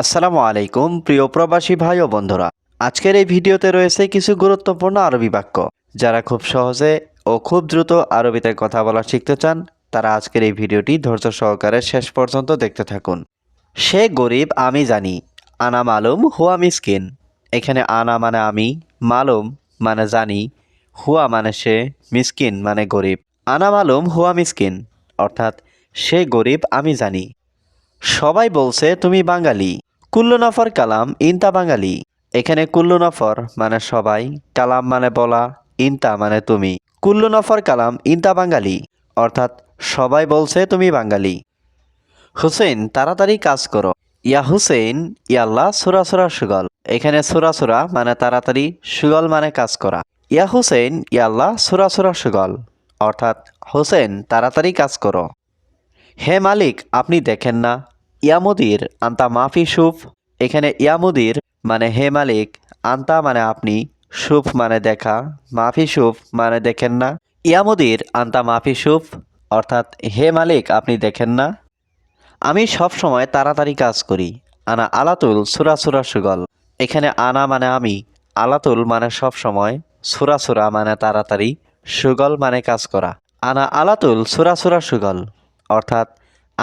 আসসালামু আলাইকুম, প্রিয় প্রবাসী ভাই ও বন্ধুরা। আজকের এই ভিডিওতে রয়েছে কিছু গুরুত্বপূর্ণ আরবি বাক্য। যারা খুব সহজে ও খুব দ্রুত আরবিতে কথা বলা শিখতে চান, তারা আজকের এই ভিডিওটি ধৈর্য সহকারে শেষ পর্যন্ত দেখতে থাকুন। সে গরিব, আমি জানি। আনা মালুম, হুয়া মিসকিন। এখানে আনা মানে আমি, মালুম মানে জানি, হুয়া মানে সে, মিসকিন মানে গরিব। আনা মালুম, হুয়া মিসকিন, অর্থাৎ সে গরিব, আমি জানি। সবাই বলছে, তুমি বাঙালি। কুল্লু নফর কালাম ইনতা বাঙালি। এখানে কুল্লু নফর মানে সবাই, কালাম মানে বলা, ইনতা মানে তুমি। কুল্লু নফর কালাম ইনতা বাঙালি, অর্থাৎ সবাই বলছে তুমি বাঙালি। হুসেন তাড়াতাড়ি কাজ করো। ইয়া হুসেন ইয়াল্লাহ সুরা সুরা সুগল। এখানে সুরা সুরা মানে তাড়াতাড়ি, সুগল মানে কাজ করা। ইয়া হুসেন ইয়াল্লাহ সুরা সুরা সুগল। অর্থাৎ হুসেন তাড়াতাড়ি কাজ করো। হে মালিক, আপনি দেখেন না ইয়ামুদির আন্তা মাফি সুফ এখানে ইয়ামুদির মানে হে মালিক, আন্তা মানে আপনি সুফ মানে দেখা, মাফি সুফ মানে দেখেন না। ইয়ামুদির আন্তা মাফি সুফ অর্থাৎ হে মালিক, আপনি দেখেন না। আমি সব সময় তাড়াতাড়ি কাজ করি, আনা আলাতুল সুরা সুরা সুগল। এখানে আনা মানে আমি, আলাতুল মানে সব সময়, সুরা সুরা মানে তাড়াতাড়ি, সুগল মানে কাজ করা। আনা আলাতুল সুরা সুরা সুগল, অর্থাৎ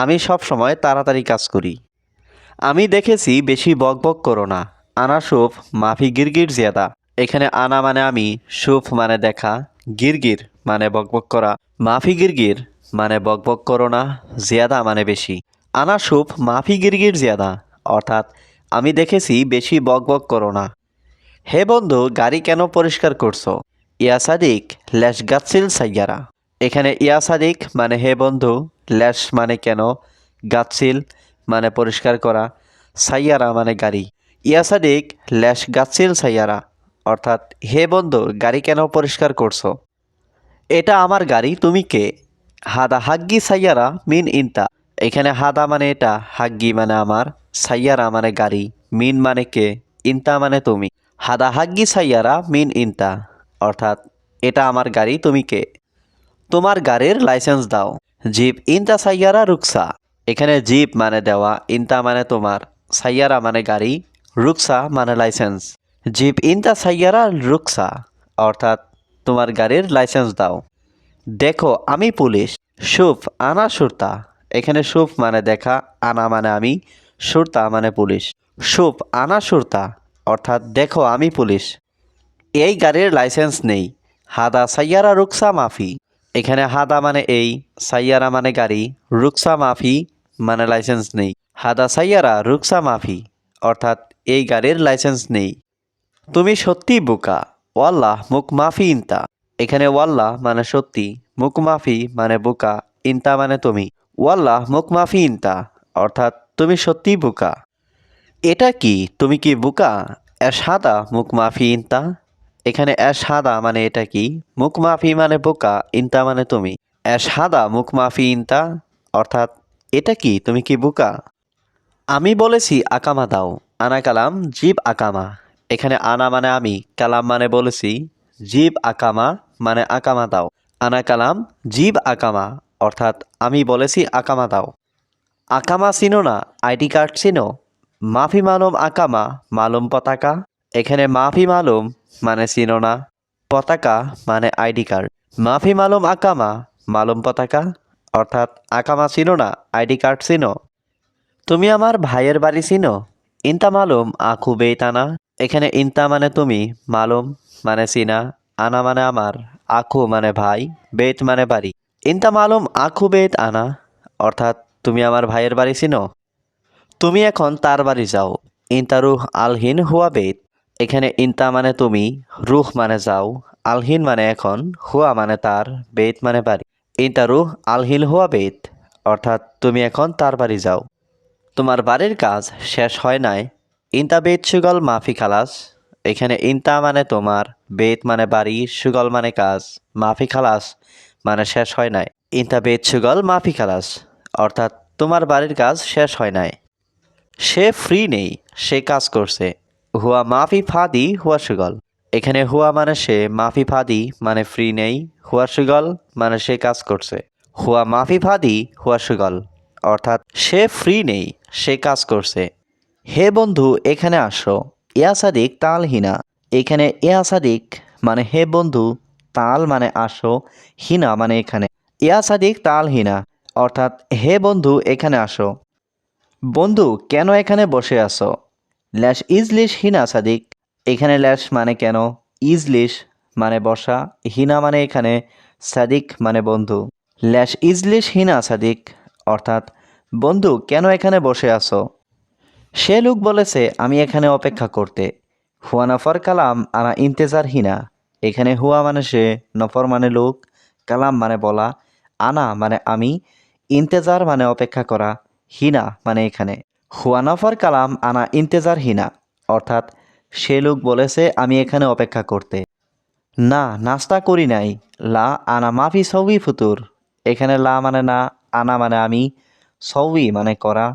আমি সব সময় তাড়াতাড়ি কাজ করি। আমি দেখেছি বেশি বকবক করো না। আনা সুফ মাফি গিরগির জিয়াদা। এখানে আনা মানে আমি সুফ মানে দেখা, গিরগির মানে বকবক করা। মাফি গিরগির মানে বকবক করো না, জিয়াদা মানে বেশি। আনা সুফ মাফি গিরগির জিয়াদা, অর্থাৎ আমি দেখেছি বেশি বকবক করো না। হে বন্ধু, গাড়ি কেন পরিষ্কার করছ? ইয়া সাদিক ল্যাশ গাছিল সাইয়ারা। এখানে ইয়া সাদিক মানে হে বন্ধু ল্যাশ মানে কেন? গাছিল মানে পরিষ্কার করা, সাইয়ারা মানে গাড়ি। ইয়া সাদিক ল্যাশ গাছিল সাইয়ারা, অর্থাৎ, হে বন্ধু, গাড়ি কেন পরিষ্কার করছ? এটা আমার গাড়ি, তুমি কে? হাদা হাগ্গি সাইয়ারা মিন ইনতা। এখানে হাদা মানে এটা, হাগ্গি মানে আমার, সাইয়ারা মানে গাড়ি, মিন মানে কে, ইনতা মানে তুমি। হাদা হাগ্গি সাইয়ারা মিন ইনতা, অর্থাৎ, এটা আমার গাড়ি, তুমি কে? তোমার গাড়ির লাইসেন্স দাও। জিপ ইনতা সাইয়ারা রুকসা। এখানে জিপ মানে দেওয়া, ইনতা মানে তোমার, সাইয়ারা মানে গাড়ি, রুকসা মানে লাইসেন্স। জিপ ইনতা সাইয়ারা রুকসা, অর্থাৎ তোমার গাড়ির লাইসেন্স দাও। দেখো, আমি পুলিশ, সুফ আনা সুরতা। এখানে সুফ মানে দেখা, আনা মানে আমি, সুরতা মানে পুলিশ। সুফ আনা সুরতা, অর্থাৎ দেখো, আমি পুলিশ। এই গাড়ির লাইসেন্স নেই। হাদা সাইয়ারা রুকসা মাফি। এখানে হাদা মানে এই, সাইয়ারা মানে গাড়ি, রুকসা মাফি মানে লাইসেন্স নেই। হাদা সাইয়ারা, রুকসা মাফি, অর্থাৎ এই গাড়ির লাইসেন্স নেই। তুমি সত্যি বোকা, ওয়াল্লাহ, মুখ মাফি ইনতা। এখানে ওয়াল্লাহ মানে সত্যি, মুখ মাফি মানে বোকা, ইনতা মানে তুমি। ওয়াল্লাহ, মুখ মাফি ইনতা, অর্থাৎ তুমি সত্যি বোকা। এটা কি, তুমি কি বোকা? এর সাদা মুখ মাফি ইনতা? এখানে সাদা মানে এটা কি? মুখ মাফি মানে বোকা, ইনতা মানে তুমি। সাদা মুখ মাফি, ইনতা, অর্থাৎ এটা কি? তুমি কি বোকা? আমি বলেছি আকামা দাও। আনা কালাম, জীব আকামা। এখানে আনা মানে আমি, কালাম মানে বলেছি, জীব আকামা মানে আকামা দাও। আনা কালাম, জীব আকামা, অর্থাৎ আমি বলেছি আকামা দাও। আকামা চিনো না আইডি কার্ড চিনো? মাফি মালুম আকামা, মালুম পতাকা। এখানে মাফি মালুম মানে চিনো না পতাকা মানে আইডি কার্ড। মাফি মালুম আকামা। মালুম পতাকা অর্থাৎ আকামা চিনো না, আইডি কার্ড চিনো। তুমি আমার ভাইয়ের বাড়ি চিনো? ইনতা মালুম আখু বেতানা এখানে ইনতা মানে তুমি, মালুম মানে চিনা, আনা মানে আমার, আখু মানে ভাই বেত মানে বাড়ি। ইনতা মালুম আখু বেত আনা, অর্থাৎ তুমি আমার ভাইয়ের বাড়ি চিনো। তুমি এখন তার বাড়ি যাও। ইনতা রুহ আলহিন হুয়া বেত এখানে ইনতা মানে তুমি, রুহ মানে যাও, আলহিন মানে এখন, হুয়া মানে তার, বেত মানে বাড়ি। ইনতা রুহ আলহিন হুয়া বেত, অর্থাৎ তুমি এখন তার বাড়ি যাও। তোমার বাড়ির কাজ শেষ হয় নাই। ইনতা বেত সুগল মাফি খালাস। এখানে ইনতা মানে তোমার, বেত মানে বাড়ি, সুগল মানে কাজ, মাফি খালাস মানে শেষ হয় নাই। ইনতা বেত সুগল মাফি খালাস, অর্থাৎ তোমার বাড়ির কাজ শেষ হয় নাই। সে ফ্রি নেই, সে কাজ করছে। হুয়া মাফি ফাদি হুয়া সুগল এখানে হুয়া মানে সে, মাফি ফাদি মানে ফ্রি নেই, হুয়া সুগল মানে সে কাজ করছে। হুয়া মাফি ফাদি হুয়া সুগল অর্থাৎ সে ফ্রি নেই, সে কাজ করছে। হে বন্ধু, এখানে আসো। ইয়া সাদিক তাল হিনা। এখানে ইয়া সাদিক মানে হে বন্ধু, তাল মানে আসো, হিনা মানে এখানে। ইয়া সাদিক তাল হিনা, অর্থাৎ হে বন্ধু, এখানে আসো। বন্ধু, কেন এখানে বসে আছো? ল্যাশ ইজলিশ হিনা সাদিক। এখানে ল্যাশ মানে কেন? ইজলিশ মানে বসা হিনা মানে এখানে সাদিক মানে বন্ধু। ল্যাশ ইজলিশ হিনা সাদিক, অর্থাৎ, বন্ধু, কেন এখানে বসে আছো? সে লোক বলেছে, আমি এখানে অপেক্ষা করতে। হুয়া নফর কালাম আনা ইন্তেজার হিনা। এখানে হুয়া মানে সে, নফর মানে লোক, কালাম মানে বলা, আনা মানে আমি, ইন্তেজার মানে অপেক্ষা করা, হিনা মানে এখানে। হুয়া নফর কালাম আনা ইন্তেজার হিনা, অর্থাৎ সে লোক বলেছে, আমি এখানে অপেক্ষা করতে। না, নাস্তা করি নাই। লা আনা মাফি সৌই ফুতুর। এখানে লা মানে না, আনা মানে আমি। সৌই মানে করা।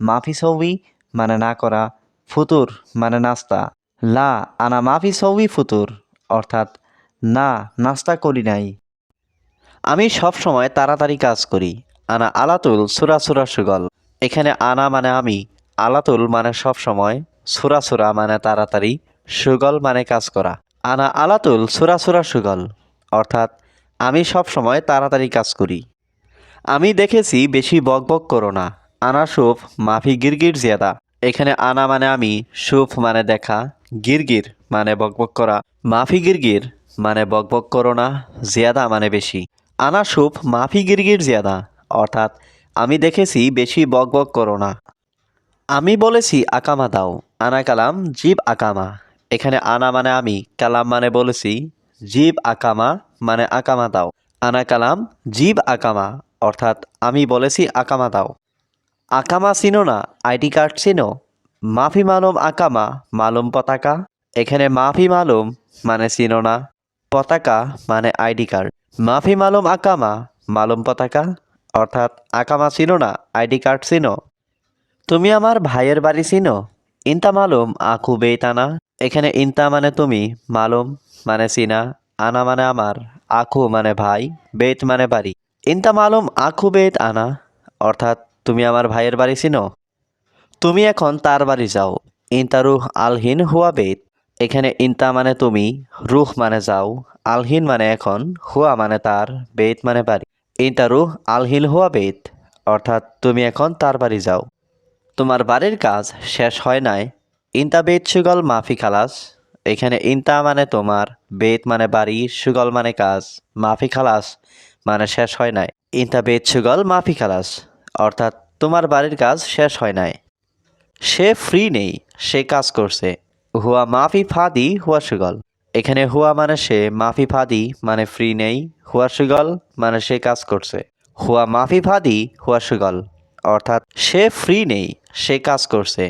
মাফি সৌই মানে না করা। ফুতুর মানে নাস্তা। লা আনা মাফি সৌই ফুতুর। অর্থাৎ, না, নাস্তা করি নাই। আমি সব সময় তাড়াতাড়ি কাজ করি। আনা আলাতুল সুরা সুরা সুগল। এখানে আনা মানে আমি, আলাতুল মানে সব সময়, সুরা সুরা মানে তাড়াতাড়ি, সুগল মানে কাজ করা। আনা আলাতুল, সুরা সুরা, সুগল। অর্থাৎ, আমি সব সময় তাড়াতাড়ি কাজ করি। আমি দেখেছি বেশি বকবক করো না। আনা সুফ, মাফি গিরগির জিয়াদা। এখানে আনা মানে আমি, সুফ মানে দেখা, গিরগির মানে বকবক করা। মাফি গিরগির মানে বকবক করো না, জিয়াদা মানে বেশি। আনা সুফ, মাফি গিরগির জিয়াদা। অর্থাৎ আমি দেখেছি বেশি বক বক করো না। আমি বলেছি আকামা দাও, আনা কালাম জীব আকামা। এখানে আনা মানে আমি, কালাম মানে বলেছি জীব আকামা মানে আকামা দাও। আনা কালাম জীব আকামা, অর্থাৎ আমি বলেছি আকামা দাও। আকামা চিনো না আইডি কার্ড চিনো? মাফি মালুম আকামা, মালুম পতাকা? এখানে মাফি মালুম মানে চিনো না, পতাকা মানে আইডি কার্ড। মাফি মালুম আকামা, মালুম পতাকা? অর্থাৎ আকামা চিনো না, আইডি কার্ড চিনো। তুমি আমার ভাইয়ের বাড়ি চিনো? ইনতা মালুম, আখু বেতানা এখানে ইনতা মানে তুমি, মালুম মানে চিনা, আনা মানে আমার, আখু মানে ভাই বেত মানে বাড়ি। ইনতা মালুম, আখু বেত আনা। অর্থাৎ তুমি আমার ভাইয়ের বাড়ি চিনো? তুমি এখন তার বাড়ি যাও। ইনতা রুহ আলহিন হুয়া বেত এখানে ইনতা মানে তুমি, রুহ মানে যাও। আলহিন মানে এখন, হুয়া মানে তার বেত মানে বাড়ি। ইনতা রুহ আলহিন হুয়া বেত, অর্থাৎ তুমি এখন তার বাড়ি যাও। তোমার বাড়ির কাজ শেষ হয় নাই। ইনতা বেত সুগল মাফি খালাস। এখানে ইনতা মানে তোমার, বেত মানে বাড়ি, সুগল মানে কাজ। মাফি খালাস মানে শেষ হয় নাই। ইনতা বেত সুগল মাফি খালাস, অর্থাৎ তোমার বাড়ির কাজ শেষ হয় নাই। সে ফ্রি নেই, সে কাজ করছে। হুয়া মাফি ফাদি, হুয়া সুগল। এখানে হুয়া মানে সে মাফি ফাদি মানে ফ্রি নেই, হুয়া সুগল মানে সে কাজ করছে। হুয়া মাফি ফাদি, হুয়া সুগল, অর্থাৎ সে ফ্রি নেই, সে কাজ করছে।